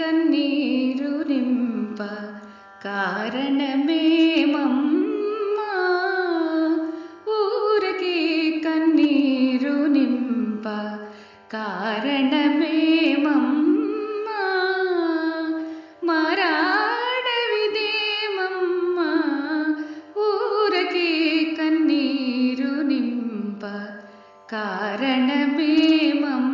കണ്ണീരുരിമ്പ കാരണമേ മമ്മ. ഊരകെ കണ്ണീരുനിമ്പ കാരണമേ മമ്മ. മരാടവിതേ മമ്മ. ഊരകെ കണ്ണീരുനിമ്പ കാരണമേ മമ്മ.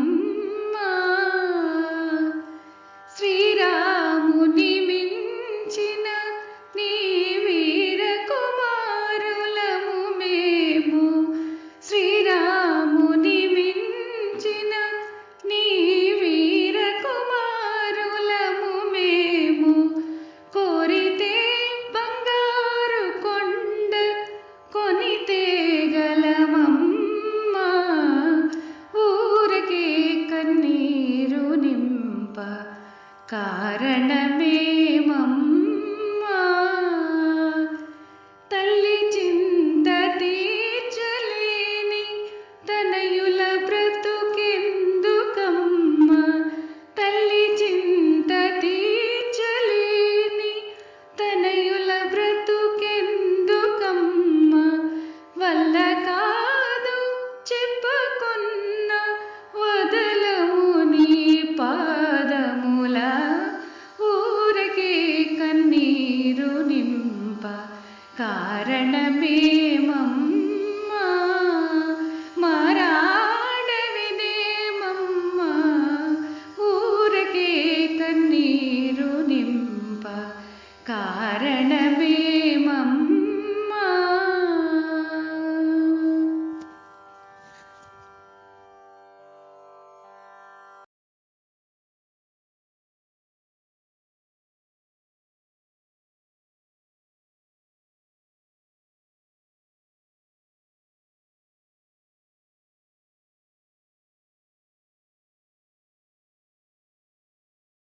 കാരണമേ മമ്മ. തള്ളി ചിന്ത തനയുല പ്ര കാരണമേ മമ്മ മാറാടവിതേ മമ്മ ഊരകേ തന്നീരു നിമ്പ. കാരണമേ